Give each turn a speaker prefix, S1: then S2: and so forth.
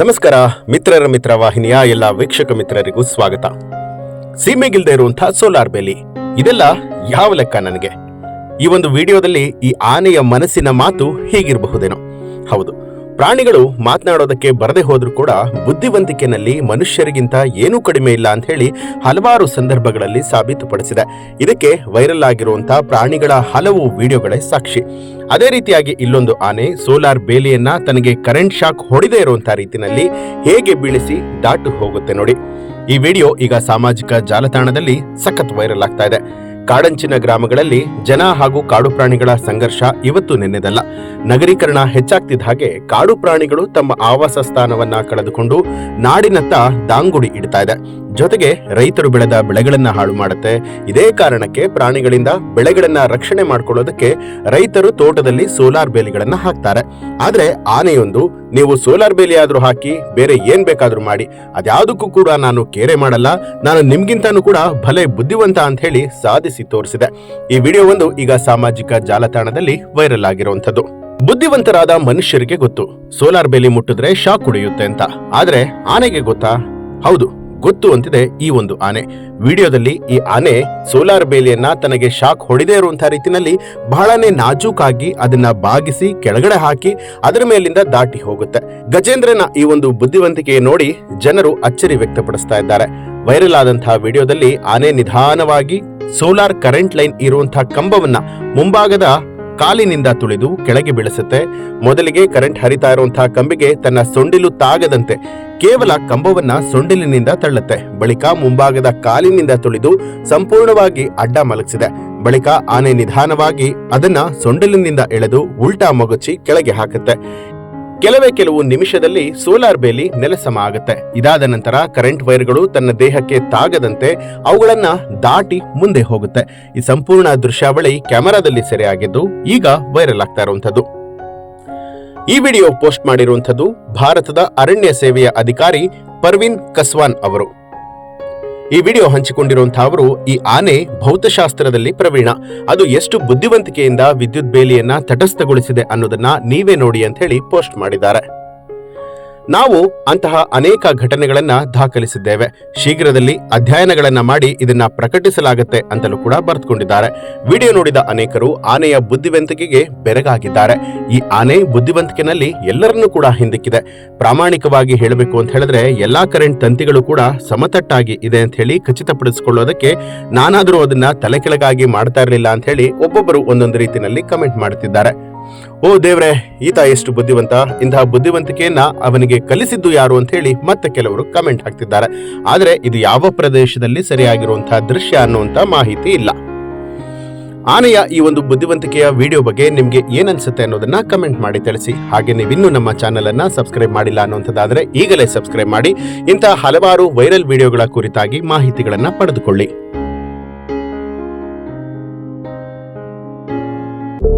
S1: ನಮಸ್ಕಾರ, ಮಿತ್ರರ ಮಿತ್ರ ವಾಹಿನಿಯ ಎಲ್ಲ ವೀಕ್ಷಕ ಮಿತ್ರರಿಗೂ ಸ್ವಾಗತ. ಸೀಮೆಗಿಲ್ದೇ ಇರುವಂತಹ ಸೋಲಾರ್ ಬೇಲಿ, ಇದೆಲ್ಲ ಯಾವ ಲೆಕ್ಕ ನನಗೆ? ಈ ಒಂದು ವಿಡಿಯೋದಲ್ಲಿ ಈ ಆನೆಯ ಮನಸ್ಸಿನ ಮಾತು ಹೀಗಿರಬಹುದೇನೋ? ಹೌದು ಪ್ರಾಣಿಗಳು ಮಾತನಾಡೋದಕ್ಕೆ ಬರದೆ ಹೋದ್ರೂ ಕೂಡ ಬುದ್ಧಿವಂತಿಕೆನಲ್ಲಿ ಮನುಷ್ಯರಿಗಿಂತ ಏನೂ ಕಡಿಮೆ ಇಲ್ಲ ಅಂತ ಹೇಳಿ ಹಲವಾರು ಸಂದರ್ಭಗಳಲ್ಲಿ ಸಾಬೀತುಪಡಿಸಿದೆ. ಇದಕ್ಕೆ ವೈರಲ್ ಆಗಿರುವಂತಹ ಪ್ರಾಣಿಗಳ ಹಲವು ವಿಡಿಯೋಗಳೇ ಸಾಕ್ಷಿ. ಅದೇ ರೀತಿಯಾಗಿ ಇಲ್ಲೊಂದು ಆನೆ ಸೋಲಾರ್ ಬೇಲಿಯನ್ನ ತನಗೆ ಕರೆಂಟ್ ಶಾಕ್ ಹೊಡೆದೇ ಇರುವಂತಹ ರೀತಿಯಲ್ಲಿ ಹೇಗೆ ಬೀಳಿಸಿ ದಾಟು ಹೋಗುತ್ತೆ ನೋಡಿ. ಈ ವಿಡಿಯೋ ಈಗ ಸಾಮಾಜಿಕ ಜಾಲತಾಣದಲ್ಲಿ ಸಖತ್ ವೈರಲ್ ಆಗ್ತಾ ಇದೆ. ಕಾಡಂಚಿನ ಗ್ರಾಮಗಳಲ್ಲಿ ಜನ ಹಾಗೂ ಕಾಡು ಪ್ರಾಣಿಗಳ ಸಂಘರ್ಷ ಇವತ್ತು ನೆನ್ನೆದಲ್ಲ. ನಗರೀಕರಣ ಹೆಚ್ಚಾಗ್ತಿದ್ದ ಹಾಗೆ ಕಾಡು ಪ್ರಾಣಿಗಳು ತಮ್ಮ ಆವಾಸ ಸ್ಥಾನವನ್ನ ಕಳೆದುಕೊಂಡು ನಾಡಿನತ್ತ ದಾಂಗುಡಿ ಇಡ್ತಾ ಇದೆ. ಜೊತೆಗೆ ರೈತರು ಬೆಳೆದ ಬೆಳೆಗಳನ್ನ ಹಾಳು ಮಾಡುತ್ತೆ. ಇದೇ ಕಾರಣಕ್ಕೆ ಪ್ರಾಣಿಗಳಿಂದ ಬೆಳೆಗಳನ್ನ ರಕ್ಷಣೆ ಮಾಡ್ಕೊಳ್ಳೋದಕ್ಕೆ ರೈತರು ತೋಟದಲ್ಲಿ ಸೋಲಾರ್ ಬೇಲಿಗಳನ್ನ ಹಾಕ್ತಾರೆ. ಆದ್ರೆ ಆನೆಯೊಂದು ನೀವು ಸೋಲಾರ್ ಬೇಲಿ ಆದ್ರೂ ಹಾಕಿ ಬೇರೆ ಏನ್ ಬೇಕಾದ್ರೂ ಮಾಡಿ. ಅದ್ಯಾವುದಕ್ಕೂ ಕೂಡ ನಾನು ಕೇರೆ ಮಾಡಲ್ಲ. ನಾನು ನಿಮ್ಗಿಂತಾನು ಕೂಡ ಭಲೆ ಬುದ್ಧಿವಂತ ಅಂತ ಹೇಳಿ ಸಾಧಿಸಿ ತೋರಿಸಿದೆ. ಈ ವಿಡಿಯೋ ಒಂದು ಈಗ ಸಾಮಾಜಿಕ ಜಾಲತಾಣದಲ್ಲಿ ವೈರಲ್ ಆಗಿರುವಂತದ್ದು ಬುದ್ಧಿವಂತರಾದ ಮನುಷ್ಯರಿಗೆ ಗೊತ್ತು. ಸೋಲಾರ್ ಬೇಲಿ ಮುಟ್ಟಿದ್ರೆ ಶಾಕ್ ಕುಡಿಯುತ್ತೆ ಅಂತ. ಆದ್ರೆ ಆನೆಗೆ ಗೊತ್ತಾ? ಹೌದು. ಗೊತ್ತು ಅಂತಿದೆ ಈ ಒಂದು ಆನೆ. ವಿಡಿಯೋದಲ್ಲಿ ಈ ಆನೆ ಸೋಲಾರ್ ಬೇಲಿಯನ್ನ ತನಗೆ ಶಾಕ್ ಹೊಡೆದೇ ಇರುವಂತಹ ರೀತಿಯಲ್ಲಿ ಬಹಳನೇ ನಾಜೂಕಾಗಿ ಅದನ್ನ ಬಾಗಿಸಿ ಕೆಳಗಡೆ ಹಾಕಿ ಅದರ ಮೇಲಿಂದ ದಾಟಿ ಹೋಗುತ್ತೆ. ಗಜೇಂದ್ರನ ಈ ಒಂದು ಬುದ್ಧಿವಂತಿಕೆ ನೋಡಿ ಜನರು ಅಚ್ಚರಿ ವ್ಯಕ್ತಪಡಿಸ್ತಾ ಇದ್ದಾರೆ. ವೈರಲ್ ಆದಂತಹ ವಿಡಿಯೋದಲ್ಲಿ ಆನೆ ನಿಧಾನವಾಗಿ ಸೋಲಾರ್ ಕರೆಂಟ್ ಲೈನ್ ಇರುವಂತಹ ಕಂಬವನ್ನ ಮುಂಭಾಗದ ಕಾಲಿನಿಂದ ತುಳಿದು ಕೆಳಗೆ ಬೀಳಿಸುತ್ತೆ. ಮೊದಲಿಗೆ ಕರೆಂಟ್ ಹರಿತಾ ಇರುವಂತಹ ಕಂಬಿಗೆ ತನ್ನ ಸೊಂಡಿಲು ತಾಗದಂತೆ ಕೇವಲ ಕಂಬವನ್ನ ಸೊಂಡಿಲಿನಿಂದ ತಳ್ಳುತ್ತೆ. ಬಳಿಕ ಮುಂಭಾಗದ ಕಾಲಿನಿಂದ ತುಳಿದು ಸಂಪೂರ್ಣವಾಗಿ ಅಡ್ಡ ಮಲಗಿಸಿದೆ. ಬಳಿಕ ಆನೆ ನಿಧಾನವಾಗಿ ಅದನ್ನ ಸೊಂಡಿಲಿನಿಂದ ಎಳೆದು ಉಲ್ಟಾ ಮಗುಚಿ ಕೆಳಗೆ ಹಾಕುತ್ತೆ. ಕೆಲವೇ ಕೆಲವು ನಿಮಿಷದಲ್ಲಿ ಸೋಲಾರ್ ಬೇಲಿ ನೆಲಸಮ ಆಗುತ್ತೆ. ಇದಾದ ನಂತರ ಕರೆಂಟ್ ವೈರ್ಗಳು ತನ್ನ ದೇಹಕ್ಕೆ ತಾಗದಂತೆ ಅವುಗಳನ್ನ ದಾಟಿ ಮುಂದೆ ಹೋಗುತ್ತೆ. ಈ ಸಂಪೂರ್ಣ ದೃಶ್ಯಾವಳಿ ಕ್ಯಾಮೆರಾದಲ್ಲಿ ಸೆರೆಯಾಗಿದ್ದು ಈಗ ವೈರಲ್ ಆಗ್ತಾ ಇರುವಂತದ್ದು ಈ ವಿಡಿಯೋ ಪೋಸ್ಟ್ ಮಾಡಿರುವಂತದ್ದು ಭಾರತದ ಅರಣ್ಯ ಸೇವೆಯ ಅಧಿಕಾರಿ ಪರ್ವಿನ್ ಕಸ್ವಾನ್ ಅವರು. ಈ ವಿಡಿಯೋ ಹಂಚಿಕೊಂಡಿರುವಂತಹ ಅವರು ಈ ಆನೆ ಭೌತಶಾಸ್ತ್ರದಲ್ಲಿ ಪ್ರವೀಣ. ಅದು ಎಷ್ಟು ಬುದ್ಧಿವಂತಿಕೆಯಿಂದ ವಿದ್ಯುತ್ ಬೇಲಿಯನ್ನ ತಟಸ್ಥಗೊಳಿಸಿದೆ ಅನ್ನೋದನ್ನ ನೀವೇ ನೋಡಿ ಅಂತ ಹೇಳಿ ಪೋಸ್ಟ್ ಮಾಡಿದ್ದಾರೆ. ನಾವು ಅಂತಹ ಅನೇಕ ಘಟನೆಗಳನ್ನ ದಾಖಲಿಸಿದ್ದೇವೆ. ಶೀಘ್ರದಲ್ಲಿ ಅಧ್ಯಯನಗಳನ್ನ ಮಾಡಿ ಇದನ್ನ ಪ್ರಕಟಿಸಲಾಗುತ್ತೆ ಅಂತಲೂ ಕೂಡ ಬರೆದುಕೊಂಡಿದ್ದಾರೆ. ವಿಡಿಯೋ ನೋಡಿದ ಅನೇಕರು ಆನೆಯ ಬುದ್ಧಿವಂತಿಕೆಗೆ ಬೆರಗಾಗಿದ್ದಾರೆ. ಈ ಆನೆ ಬುದ್ಧಿವಂತಿಕೆನಲ್ಲಿ ಎಲ್ಲರನ್ನೂ ಕೂಡ ಹಿಂದಿಕ್ಕಿದೆ. ಪ್ರಾಮಾಣಿಕವಾಗಿ ಹೇಳಬೇಕು ಅಂತ ಹೇಳಿದ್ರೆ ಎಲ್ಲಾ ಕರೆಂಟ್ ತಂತಿಗಳು ಕೂಡ ಸಮತಟ್ಟಾಗಿ ಇದೆ ಅಂತ ಹೇಳಿ ಖಚಿತಪಡಿಸಿಕೊಳ್ಳೋದಕ್ಕೆ ನಾನಾದರೂ ಅದನ್ನ ತಲೆ ಕೆಳಗಾಗಿ ಮಾಡ್ತಾ ಇರಲಿಲ್ಲ ಅಂತ ಹೇಳಿ ಒಬ್ಬೊಬ್ಬರು ಒಂದೊಂದು ರೀತಿಯಲ್ಲಿ ಕಮೆಂಟ್ ಮಾಡುತ್ತಿದ್ದಾರೆ ಓ ದೇವ್ರೆ, ಈತ ಎಷ್ಟು ಬುದ್ಧಿವಂತ. ಇಂತಹ ಬುದ್ಧಿವಂತಿಕೆಯನ್ನ ಅವನಿಗೆ ಕಲಿಸಿದ್ದು ಯಾರು ಅಂತ ಹೇಳಿ ಮತ್ತೆ ಕೆಲವರು ಕಮೆಂಟ್ ಹಾಕ್ತಿದ್ದಾರೆ. ಆದರೆ ಇದು ಯಾವ ಪ್ರದೇಶದಲ್ಲಿ ಸರಿಯಾಗಿರುವಂತಹ ದೃಶ್ಯ ಅನ್ನುವಂತ ಮಾಹಿತಿ ಇಲ್ಲ. ಆನೆಯ ಈ ಒಂದು ಬುದ್ಧಿವಂತಿಕೆಯ ವಿಡಿಯೋ ಬಗ್ಗೆ ನಿಮಗೆ ಏನನ್ಸುತ್ತೆ ಅನ್ನೋದನ್ನ ಕಮೆಂಟ್ ಮಾಡಿ ತಿಳಿಸಿ. ಹಾಗೆ ನೀವಿನ್ನೂ ನಮ್ಮ ಚಾನೆಲ್ ಅನ್ನ ಸಬ್ಸ್ಕ್ರೈಬ್ ಮಾಡಿಲ್ಲ ಅನ್ನುವಂಥದ್ದಾದರೆ ಈಗಲೇ ಸಬ್ಸ್ಕ್ರೈಬ್ ಮಾಡಿ. ಇಂತಹ ಹಲವಾರು ವೈರಲ್ ವಿಡಿಯೋಗಳ ಕುರಿತಾಗಿ ಮಾಹಿತಿಗಳನ್ನು ಪಡೆದುಕೊಳ್ಳಿ.